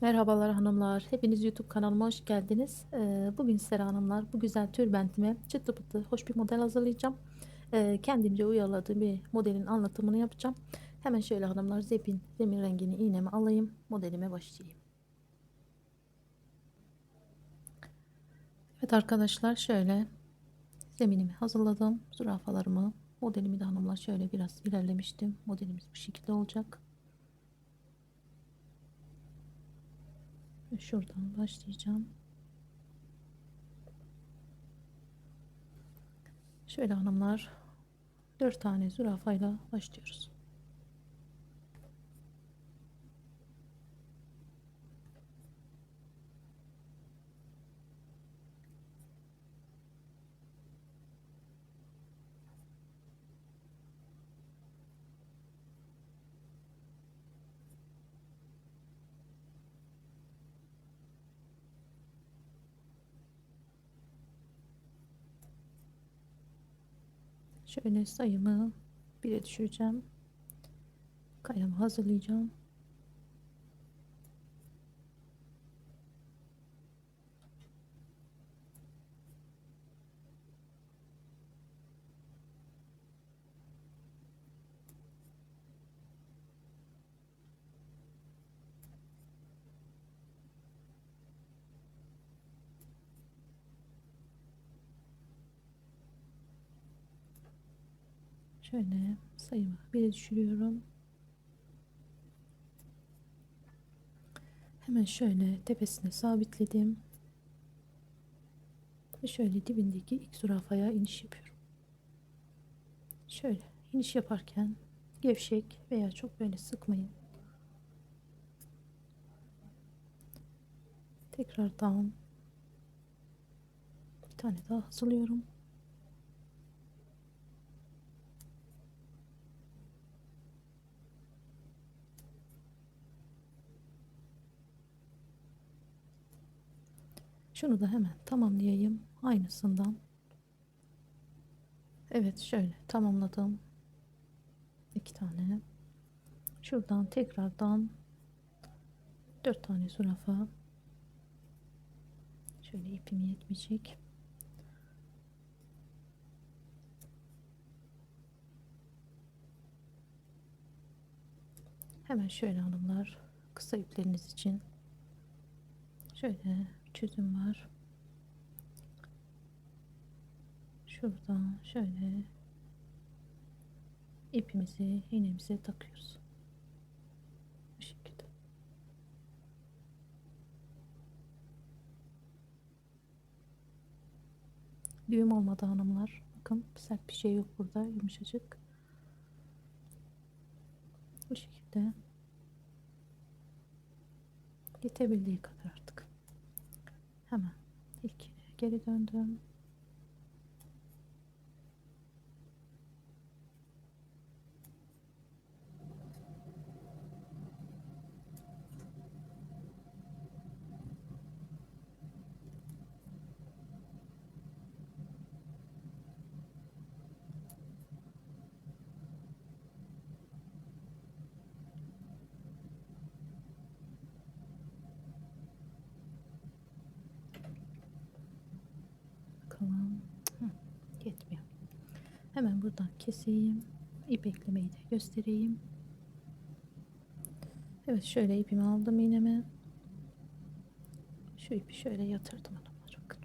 Merhabalar hanımlar. Hepiniz YouTube kanalıma hoş geldiniz. Ee, Bugün sizlere hanımlar bu güzel tülbentime çıtı pıtı hoş bir model hazırlayacağım. Ee, Kendimce uyarladığım bir modelin anlatımını yapacağım. Hemen şöyle hanımlar zepin zemin rengini iğneme alayım. Modelime başlayayım. Evet arkadaşlar şöyle zeminimi hazırladım. Zürafalarımı modelimi de hanımlar şöyle biraz ilerlemiştim. Modelimiz bu şekilde olacak. Şuradan başlayacağım. Şöyle hanımlar 4 tane zürafayla başlıyoruz. Şöyle sayımı 1'e düşüreceğim. Kayamı hazırlayacağım. Şöyle sayımı bir düşürüyorum. Hemen şöyle tepesine sabitledim. Ve şöyle dibindeki ilk zürafaya iniş yapıyorum. Şöyle iniş yaparken gevşek veya çok böyle sıkmayın. Tekrardan bir tane daha hazırlıyorum. Şunu da hemen tamamlayayım. Aynısından. Evet şöyle tamamladım. iki tane. Şuradan tekrardan dört tane zürafa. Şöyle ipim yetmeyecek. Hemen şöyle hanımlar kısa ipleriniz için şöyle çözüm var. Şuradan şöyle ipimizi iğnemize takıyoruz. Bu şekilde. Düğüm olmadı hanımlar. Bakın sert bir şey yok burada. Yumuşacık. Bu şekilde. Yetebildiği kadar artık. Hemen ilk geri döndüm. Hemen buradan keseyim. İp eklemeyi de göstereyim. Evet şöyle ipimi aldım iğneme. Şu ipi şöyle yatırdım hanımlar bakın.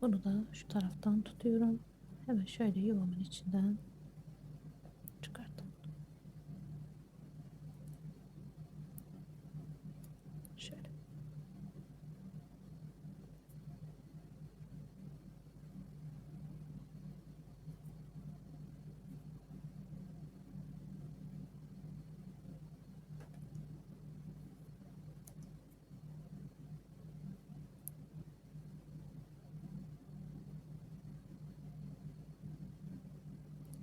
Bunu da şu taraftan tutuyorum. Hemen şöyle yuvamın içinden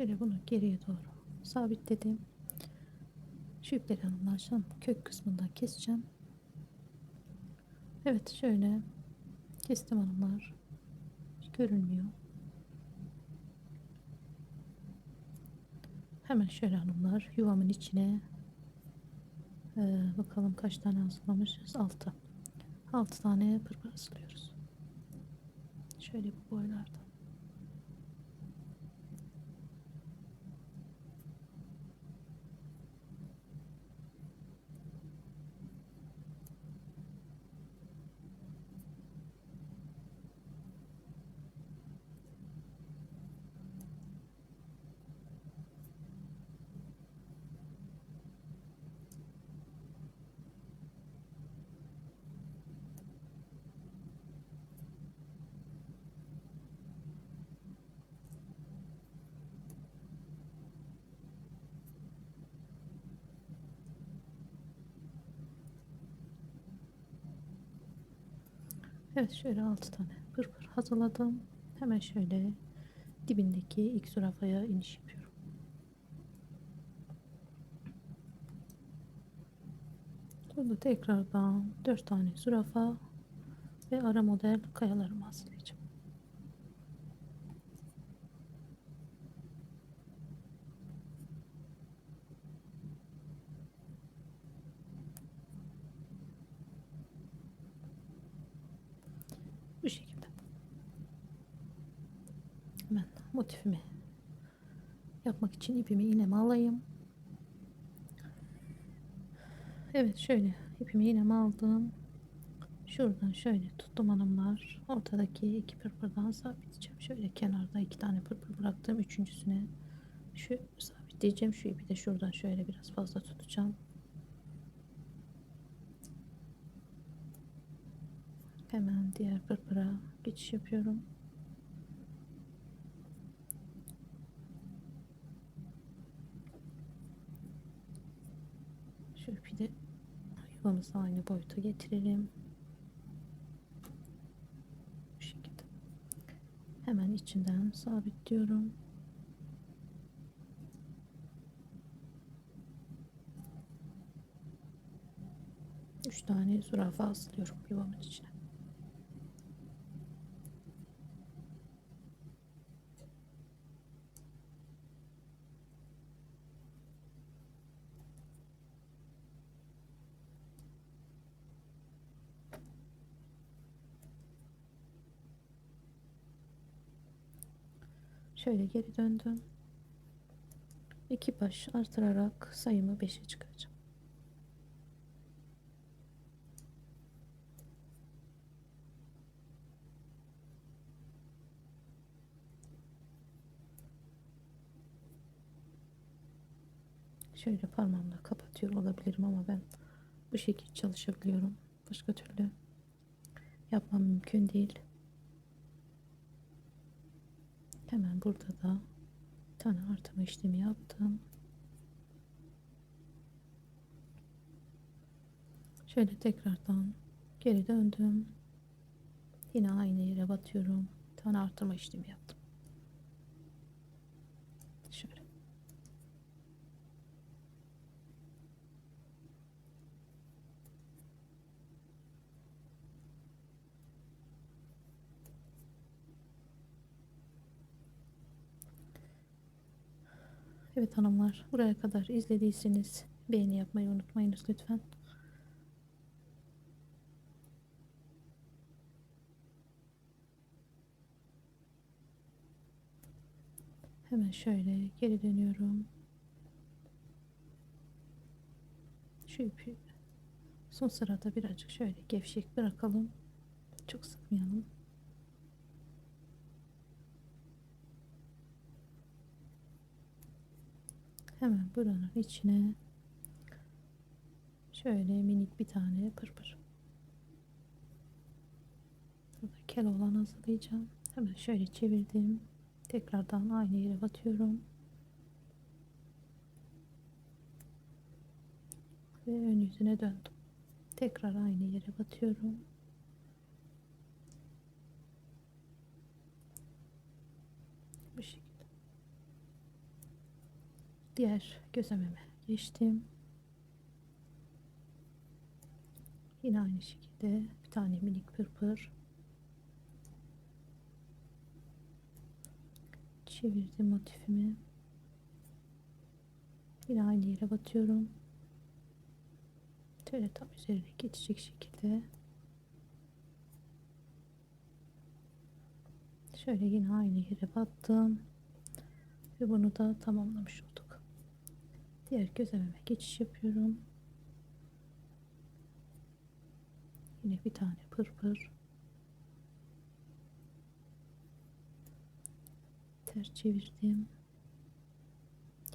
Şöyle bunu geriye doğru sabitledim. Şu ipleri hanımlar kök kısmından keseceğim. Evet şöyle kestim hanımlar. Görünmüyor. Hemen şöyle hanımlar yuvamın içine Ee, bakalım kaç tane hazırlamışız? 6. 6 tane pırpır asılıyoruz. Şöyle bu boylarda. Evet şöyle 6 tane pırpır hazırladım. Hemen şöyle dibindeki ilk zürafaya iniş yapıyorum. Burada tekrardan 4 tane zürafa ve ara model kayalarımı hazırlayacağım. Bu şekilde. Hemen motifimi yapmak için ipimi iğneme alayım. Evet şöyle ipimi iğneme aldım. Şuradan şöyle tuttum hanımlar. Ortadaki iki pırpırdan sabitleyeceğim. Şöyle kenarda iki tane pırpır bıraktım. Üçüncüsüne şu sabitleyeceğim. Şu ipi de şuradan şöyle biraz fazla tutacağım. Hemen diğer pırpıra geçiş yapıyorum. Şu ipi de yuvamızı aynı boyuta getirelim. Bu şekilde. Hemen içinden sabitliyorum. Üç tane zürafa asılıyorum yuvamın içine. Şöyle geri döndüm. İki baş artırarak sayımı 5'e çıkaracağım. Şöyle parmağımla kapatıyor olabilirim ama ben bu şekilde çalışabiliyorum. Başka türlü yapmam mümkün değil. Hemen burada da bir tane artırma işlemi yaptım. Şöyle tekrardan geri döndüm. Yine aynı yere batıyorum. Bir tane artırma işlemi yaptım. Şöyle. Evet hanımlar buraya kadar izlediyseniz beğeni yapmayı unutmayınız lütfen. Hemen şöyle geri dönüyorum. Şu ipi son sırada birazcık şöyle gevşek bırakalım. Çok sıkmayalım. Hemen buranın içine şöyle minik bir tane pırpır. Burada kel olan hazırlayacağım. Hemen şöyle çevirdim. Tekrardan aynı yere batıyorum. Ve ön yüzüne döndüm. Tekrar aynı yere batıyorum. Bu şekilde. Diğer gözlememe geçtim. Yine aynı şekilde bir tane minik pırpır. Çevirdim motifimi. Yine aynı yere batıyorum. Şöyle tam üzerine geçecek şekilde şöyle yine aynı yere battım ve bunu da tamamlamış olduk. Diğer gözlememe geçiş yapıyorum. Yine bir tane pırpır. Ters çevirdim.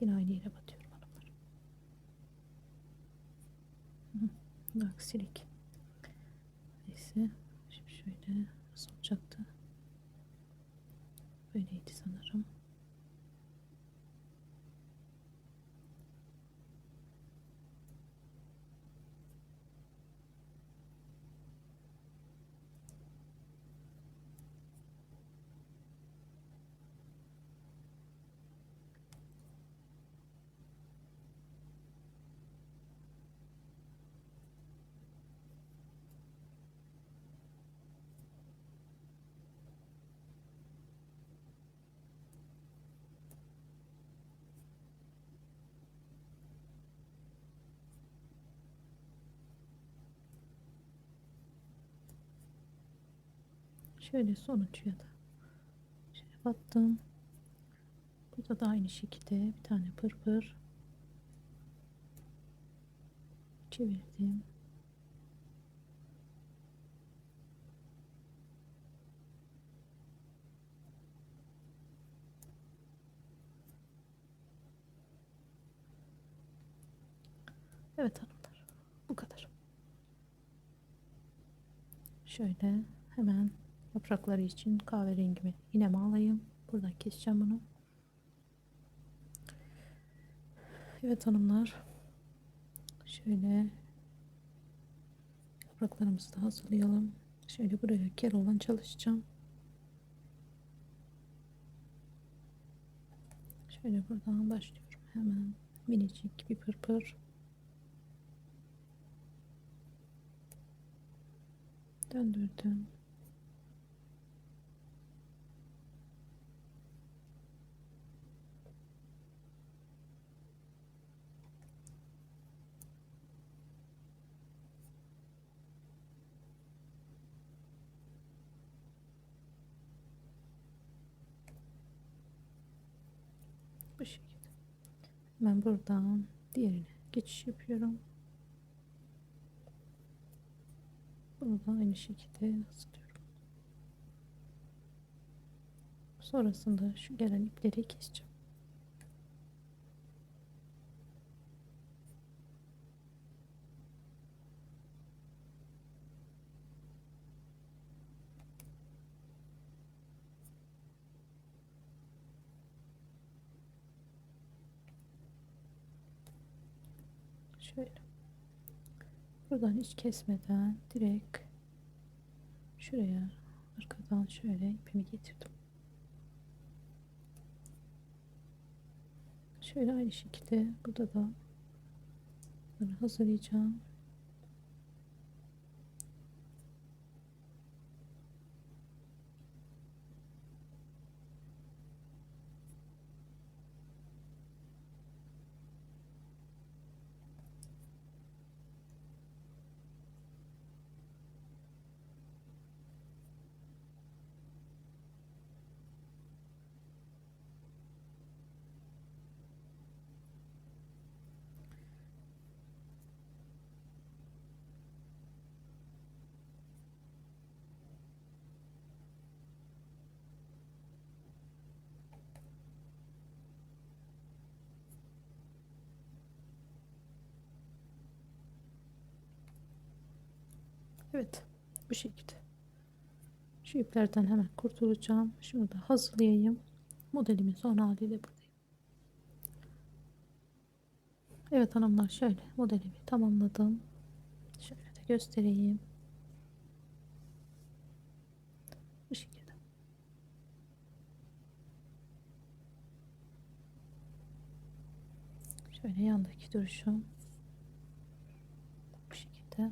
Yine aynı yere batıyorum bu Aksilik. Neyse. Şimdi şöyle Şöyle sonuncuya da şöyle battım. Burada da aynı şekilde bir tane pırpır çevirdim. Evet hanımlar bu kadar. Şöyle hemen yaprakları için kahverengimi yine alayım. Buradan keseceğim bunu. Evet hanımlar. Şöyle yapraklarımızı da hazırlayalım. Şöyle buraya ker olan çalışacağım. Şöyle buradan başlıyorum. Hemen minicik bir pırpır. Döndürdüm. Bu şekilde. Hemen buradan diğerine geçiş yapıyorum. Bunu da aynı şekilde ısıtıyorum. Sonrasında şu gelen ipleri keseceğim. Şöyle. Buradan hiç kesmeden direkt şuraya arkadan şöyle ipimi getirdim. Şöyle aynı şekilde burada da bunları hazırlayacağım. Evet bu şekilde. Şu iplerden hemen kurtulacağım. Şunu da hazırlayayım. Modelimin son haliyle buradayım. Evet hanımlar şöyle modelimi tamamladım. Şöyle de göstereyim. Bu şekilde. Şöyle yandaki duruşum. Bu şekilde.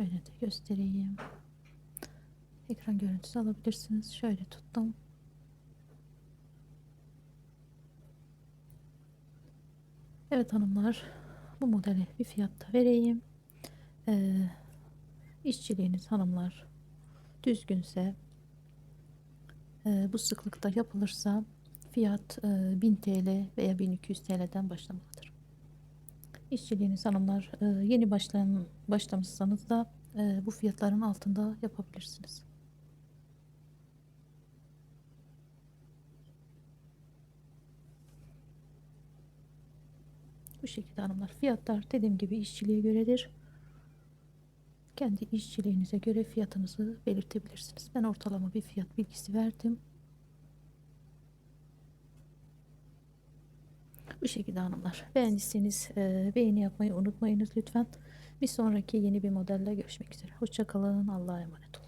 Şöyle de göstereyim. ekran görüntüsü alabilirsiniz. Şöyle tuttum. Evet hanımlar bu modeli bir fiyatta vereyim. Ee, işçiliğiniz hanımlar düzgünse e, bu sıklıkta yapılırsa fiyat e, 1000 TL veya 1200 TL'den başlamalıdır. İşçiliğiniz hanımlar e, yeni başlayan başlamışsanız da e, bu fiyatların altında yapabilirsiniz. Bu şekilde hanımlar. Fiyatlar dediğim gibi işçiliğe göredir. Kendi işçiliğinize göre fiyatınızı belirtebilirsiniz. Ben ortalama bir fiyat bilgisi verdim. Bu şekilde hanımlar. Beğendiyseniz e, beğeni yapmayı unutmayınız lütfen. Bir sonraki yeni bir modelle görüşmek üzere. Hoşçakalın. Allah'a emanet olun.